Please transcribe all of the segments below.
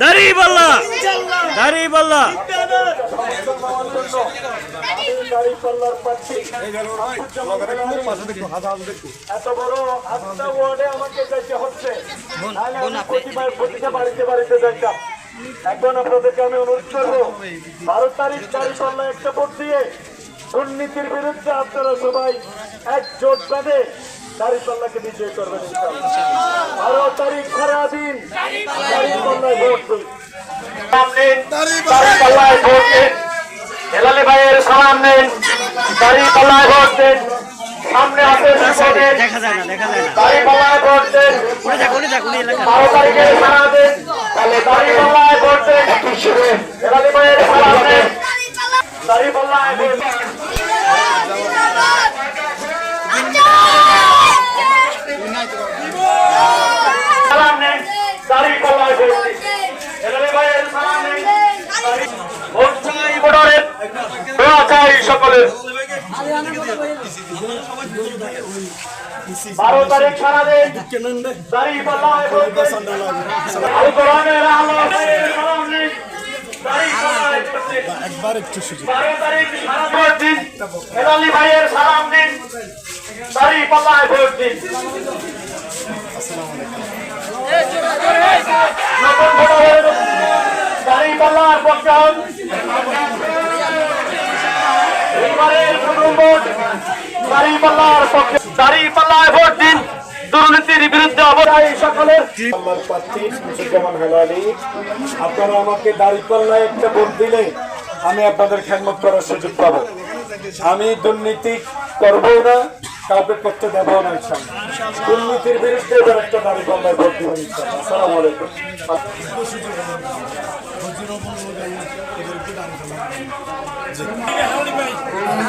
দাড়ি পাল্লা দাড়ি পাল্লা এত বড় ওয়ার্ডে আমাকে যাইতে হচ্ছে। নাহলে আমি প্রতিটা বাড়িতে বাড়িতে যাইতাম। এখন আপনাদেরকে আমি অনুরোধ করব বারো তারিখ দাঁড়িপাল্লা একটা ভোট দিয়ে দুর্নীতির বিরুদ্ধে আপনারা সবাই এক জোট বাঁধে দাঁড়িপাল্লাকে বিজয় করবেন ইনশাআল্লাহ। বারো তারিখ সারাদিন দাঁড়িপাল্লায় ভোট দিন। সামনে দাঁড়িপাল্লায় ভোট দিন। হেলালি ভাইয়ের সালাম নেন দাড়ি ভোট দেন। সামনে হাতে দেন। দেখা যায় না দেখা যায় না। দাড়ি ভোট দেন। উনি যাক উনি যাক উনি এলাকা বারো তারিখে সারা দেন। তাহলে দাড়ি ভোট দেন। হেলালি ভাইয়ের সালাম নেন দাড়ি ভোট দেন সালাম নেন দাড়ি পাল্লায় ভোট দিন হেলালি ভাইয়ের সালাম নেন দাড়ি- ভোট চাই ভোটারের দোয়া চাই সকলের বারো তারিখ সারা দিন পাল্লায় ভোট দিন। বারো তারিখ সারা দিন। ভাইয়ের সালাম দিন দাড়ি পাল্লায় ভোট দিন নতুন ভোটারের দাড়ি পাল্লার পক্ষে ভোট। দাড়ি পক্ষে দাড়ি ভোট দিন। দুর্নীতির বিরুদ্ধে অবদায় সকলের আল্লাহর প্রার্থী মুসুজ্জামান হেলালি আপনারা আমাকে দাঁড়িপাল্লায় একটা ভোট দিলে আমি আপনাদের খেদমত করার সুযোগ পাবো। আমি দুর্নীতি করব না কাউকে করতে দেবো না দুর্নীতির বিরুদ্ধে এবার একটা দাঁড়িপাল্লায় ভোট দিবেন ইনশাল্লাহ আসসালামু আলাইকুম।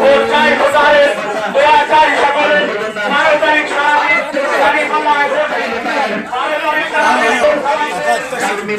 ভোট চাই ভোটারের দোয়া চাই সকলের বারো তারিখ সারাদিন দাঁড়িপাল্লায় ভোট দিন বারো তারিখ সারাদিন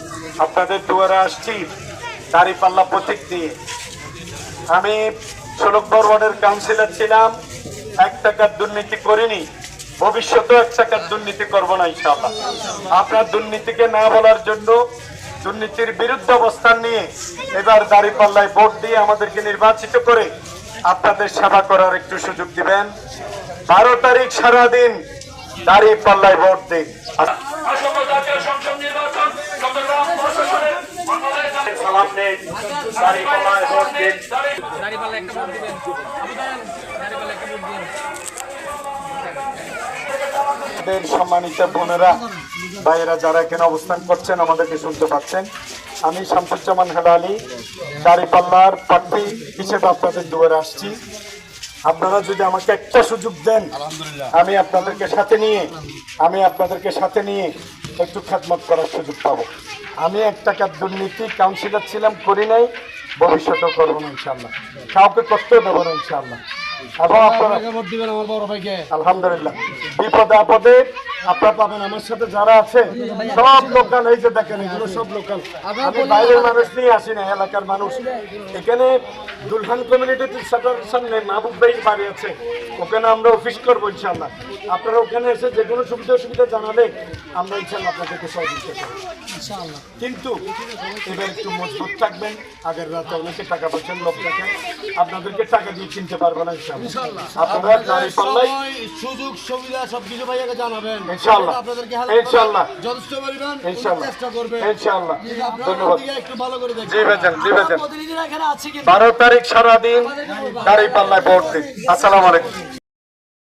আপনাদের দুয়ারে আসছি, দাঁড়িপাল্লা প্রতীক দিয়ে আমি ষোলকবর ওয়ার্ডের কাউন্সিলর ছিলাম, এক টাকার দুর্নীতি করিনি, ভবিষ্যতেও এক টাকার দুর্নীতি করব না ইনশাআল্লাহ। আপনার দুর্নীতিকে না বলার জন্য দুর্নীতির বিরুদ্ধে অবস্থান নিয়ে এবার দাঁড়িপাল্লায় ভোট দিয়ে আমাদেরকে নির্বাচিত করে আপনাদের সেবা করার একটু সুযোগ দিবেন। বারো তারিখ সারাদিন দাঁড়িয়ে পাল্লায় ভোট দিন। ভোট আমাদের সম্মানিত বোনেরা ভাইয়েরা যারা এখানে অবস্থান করছেন আমাদেরকে শুনতে পাচ্ছেন। আমি শামসুজ্জামান হেলালি দাঁড়িপাল্লার প্রার্থী হিসেবে আপনাদের দুয়ারে আসছি। আপনারা যদি আমাকে একটা সুযোগ দেন আমি আপনাদেরকে সাথে নিয়ে আমি আপনাদেরকে সাথে নিয়ে একটু খেদমত করার সুযোগ পাবো। আমি এক টাকার দুর্নীতি কাউন্সিলর ছিলাম করি নাই ভবিষ্যতেও করব না ইনশাল্লাহ কাউকে কষ্ট দেবো না ইনশাল্লাহ এবং আপনারা আলহামদুলিল্লাহ। বিপদে আপদে আপনারা পাবেন আমার সাথে যারা আছে সব লোকাল এই যে দেখেন এগুলো সব লোকাল। আমি বাইরের মানুষ নিয়ে আসি না এলাকার মানুষ। এখানে দুলহান কমিউনিটির সাথে সামনে মাহবুব ভাই বাড়ি আছে। ওখানে আমরা অফিস করব ইনশাল্লাহ আপনারা ওখানে এসে যে কোনো সুবিধা অসুবিধা জানালে আমরা ইনশাল্লাহ আপনাদেরকে সহযোগিতা করব। কিন্তু এবার একটু মজবুত থাকবেন আগের রাতে অনেকে টাকা পয়সার লোক দেখেন আপনাদেরকে টাকা দিয়ে কিনতে পারব না ইনশাল্লাহ আপনারা পাল্লাই সুযোগ সুবিধা সবকিছু ভাইয়াকে জানাবেন। ইনশাআল্লাহ আপনাদেরকে ইনশাআল্লাহ যথেষ্ট পরিমাণ চেষ্টা করবেন। ইনশাআল্লাহ ধন্যবাদ। একটু ভালো করে দেখবেন জি ভাইজান জি ভাইজান। প্রতিনিধিরা এখানে আছে কি বারো তারিখ সারাদিন দাঁড়িয়ে পাল্লায় ভোট দিন আসসালামু আলাইকুম।